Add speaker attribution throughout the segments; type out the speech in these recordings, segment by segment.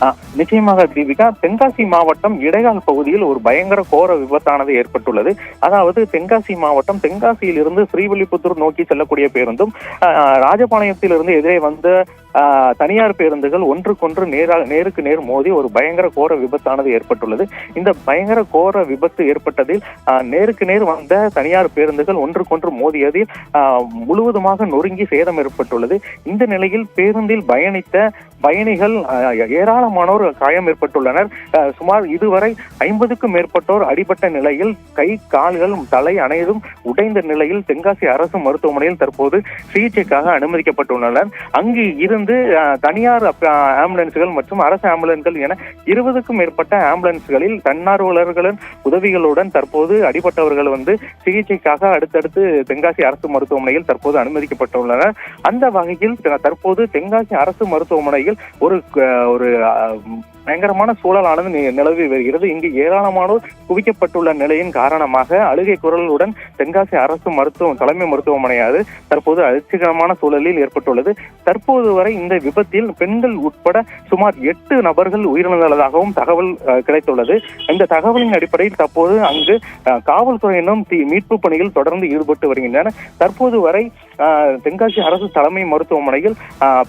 Speaker 1: ஆஹ் நிச்சயமாக தீபிகா. தென்காசி மாவட்டம் இடைகால் பகுதியில் ஒரு பயங்கர கோர விபத்தானது ஏற்பட்டுள்ளது. அதாவது தென்காசி மாவட்டம் தென்காசியில் இருந்து ஸ்ரீவில்லிபுத்தூர் நோக்கி செல்லக்கூடிய பேருந்தும் ஆஹ் இருந்து எதிரே வந்த தனியார் பேருந்துகள் ஒன்றுக்கொன்று நேராக நேருக்கு நேர் மோதி ஒரு பயங்கர கோர விபத்தானது ஏற்பட்டுள்ளது. இந்த பயங்கர கோர விபத்து ஏற்பட்டதில் நேருக்கு நேர் வந்த தனியார் பேருந்துகள் ஒன்றுக்கொன்று மோதியதில் முழுவதுமாக நொறுங்கி சேதம் ஏற்பட்டுள்ளது. இந்த நிலையில் பேருந்தில் பயணித்த பயணிகள் ஏராளமானோர் காயம் ஏற்பட்டுள்ளனர். சுமார் இதுவரை ஐம்பதுக்கும் மேற்பட்டோர் அடிபட்ட நிலையில் கை கால்கள் தலை அனைத்தும் உடைந்த நிலையில் தென்காசி அரசு மருத்துவமனையில் தற்போது சிகிச்சைக்காக அனுமதிக்கப்பட்டுள்ளனர். அங்கு இருந்து வந்து தனியார் ஆம்புலன்ஸ்கள் மற்றும் அரசு ஆம்புலன்ஸ்கள் என இருபதுக்கும் மேற்பட்ட ஆம்புலன்ஸ்களில் தன்னார்வலர்களின் உதவிகளுடன் தற்போது அடிபட்டவர்கள் வந்து சிகிச்சைக்காக அடுத்தடுத்து தென்காசி அரசு மருத்துவமனையில் தற்போது அனுமதிக்கப்பட்டுள்ளனர். அந்த வகையில் தற்போது தென்காசி அரசு மருத்துவமனையில் ஒரு ஒரு பயங்கரமான சூழலானது நி- நிலவி வருகிறது. இங்கு ஏராளமானோர் குவிக்கப்பட்டுள்ள நிலையின் காரணமாக அழுகை குரலுடன் தென்காசி அரசு மருத்துவம் தலைமை மருத்துவமனையாது தற்போது அதிர்ச்சிகரமான சூழலில் ஏற்பட்டுள்ளது. தற்போது வரை இந்த விபத்தில் பெண்கள் உட்பட சுமார் எட்டு நபர்கள் உயிரிழந்துள்ளதாகவும் தகவல் கிடைத்துள்ளது. இந்த தகவலின் அடிப்படையில் தற்போது அங்கு காவல்துறையினும் காவல்துறையினரும் மீட்பு பணியில் தொடர்ந்து ஈடுபட்டு வருகின்றன தற்போது வரை தென்காசி அரசு தலைமை மருத்துவமனையில்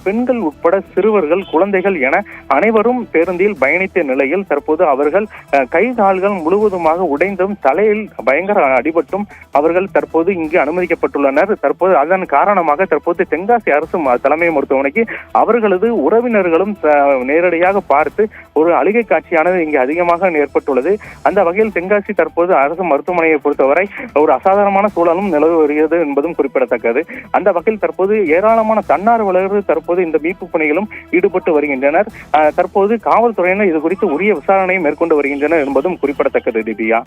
Speaker 1: பெண்கள் உட்பட சிறுவர்கள் குழந்தைகள் என அனைவரும் பேருந்தில் பயணித்த நிலையில் தற்போது அவர்கள் கை கால்கள் முழுவதுமாக உடைந்தும் தலையில் பயங்கர அடிபட்டும் அவர்கள் தற்போது இங்கு அனுமதிக்கப்பட்டுள்ளனர். தற்போது அதன் காரணமாக தற்போது தென்காசி அரசு ம- தலைமை மருத்துவமனைக்கு அவர்களது உறவினர்களும் நேரடியாக பார்த்து ஒரு அழுகை காட்சியானது இங்கு அதிகமாக ஏற்பட்டுள்ளது. அந்த வகையில் தென்காசி தற்போது அரசு மருத்துவமனையை பொறுத்தவரை ஒரு அசாதாரணமான சூழலும் நிலவி வருகிறது என்பதும் குறிப்பிடத்தக்கது. அந்த வகையில் தற்போது ஏராளமான தன்னார்வலர்கள் தற்போது இந்த மீட்பு பணிகளும் ஈடுபட்டு வருகின்றனர். தற்போது காவல்துறையினர் இது குறித்து உரிய விசாரணையை மேற்கொண்டு வருகின்றனர் என்பதும் குறிப்பிடத்தக்கது திவ்யா.